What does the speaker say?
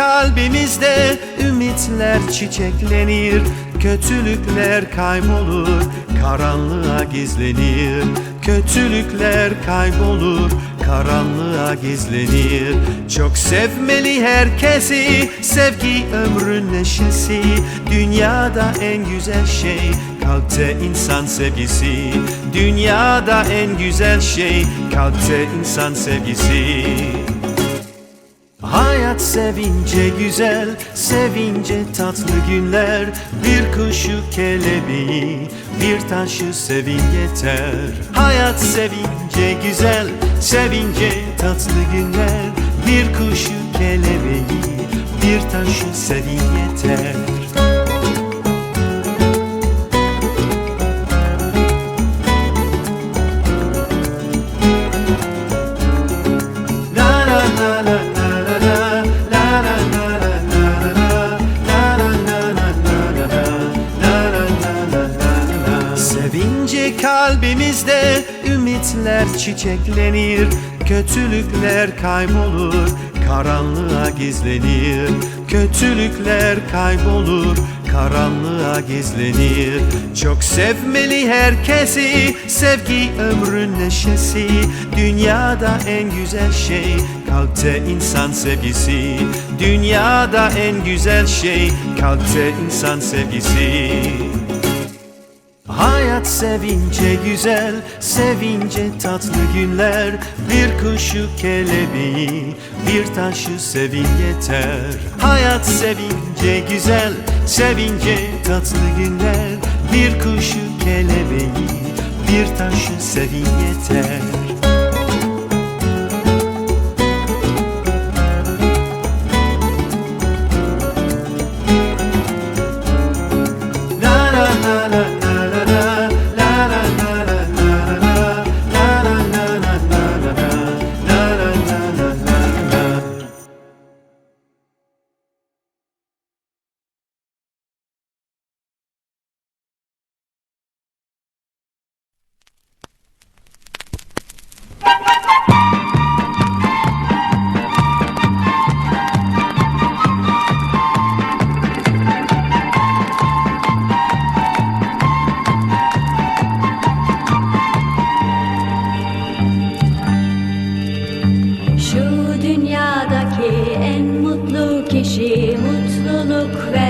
kalbimizde ümitler çiçeklenir Kötülükler kaybolur, karanlığa gizlenir. Kötülükler kaybolur, karanlığa gizlenir. Çok sevmeli herkesi, sevgi ömrün neşesi. Dünyada en güzel şey, kalpte insan sevgisi. Dünyada en güzel şey, kalpte insan sevgisi Hayat sevince güzel, sevince tatlı günler. Bir kuşu kelebeği, bir taşı sevin yeter. Hayat sevince güzel, sevince tatlı günler. Bir kuşu kelebeği, bir taşı sevin yeter Sevince kalbimizde ümitler çiçeklenir Kötülükler kaybolur, karanlığa gizlenir. Kötülükler kaybolur, karanlığa gizlenir. Çok sevmeli herkesi, sevgi ömrün neşesi. Dünyada en güzel şey, kalpte insan sevgisi. Dünyada en güzel şey, kalpte insan sevgisi Hayat sevince güzel, sevince tatlı günler. Bir kuşu kelebeği, bir taşı sevin yeter. Hayat sevince güzel, sevince tatlı günler. Bir kuşu kelebeği, bir taşı sevin yeter Ukraine.